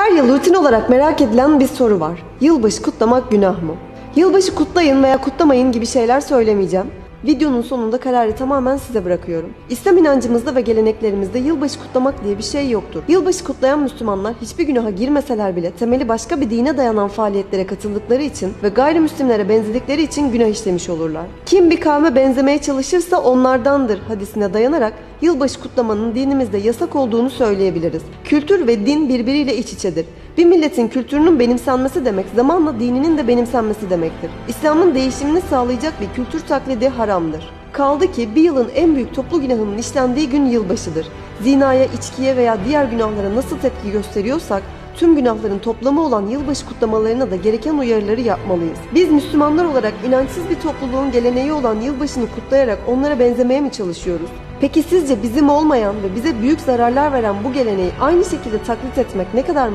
Her yıl rutin olarak merak edilen bir soru var. Yılbaşı kutlamak günah mı? Yılbaşı kutlayın veya kutlamayın gibi şeyler söylemeyeceğim. Videonun sonunda kararı tamamen size bırakıyorum. İslam inancımızda ve geleneklerimizde yılbaşı kutlamak diye bir şey yoktur. Yılbaşı kutlayan Müslümanlar hiçbir günaha girmeseler bile temeli başka bir dine dayanan faaliyetlere katıldıkları için ve gayrimüslimlere benzedikleri için günah işlemiş olurlar. Kim bir kavme benzemeye çalışırsa onlardandır hadisine dayanarak yılbaşı kutlamanın dinimizde yasak olduğunu söyleyebiliriz. Kültür ve din birbiriyle iç içedir. Bir milletin kültürünün benimsenmesi demek zamanla dininin de benimsenmesi demektir. İslam'ın değişimini sağlayacak bir kültür taklidi haramdır. Kaldı ki bir yılın en büyük toplu günahının işlendiği gün yılbaşıdır. Zinaya, içkiye veya diğer günahlara nasıl tepki gösteriyorsak tüm günahların toplamı olan yılbaşı kutlamalarına da gereken uyarıları yapmalıyız. Biz Müslümanlar olarak inançsız bir topluluğun geleneği olan yılbaşını kutlayarak onlara benzemeye mi çalışıyoruz? Peki sizce bizim olmayan ve bize büyük zararlar veren bu geleneği aynı şekilde taklit etmek ne kadar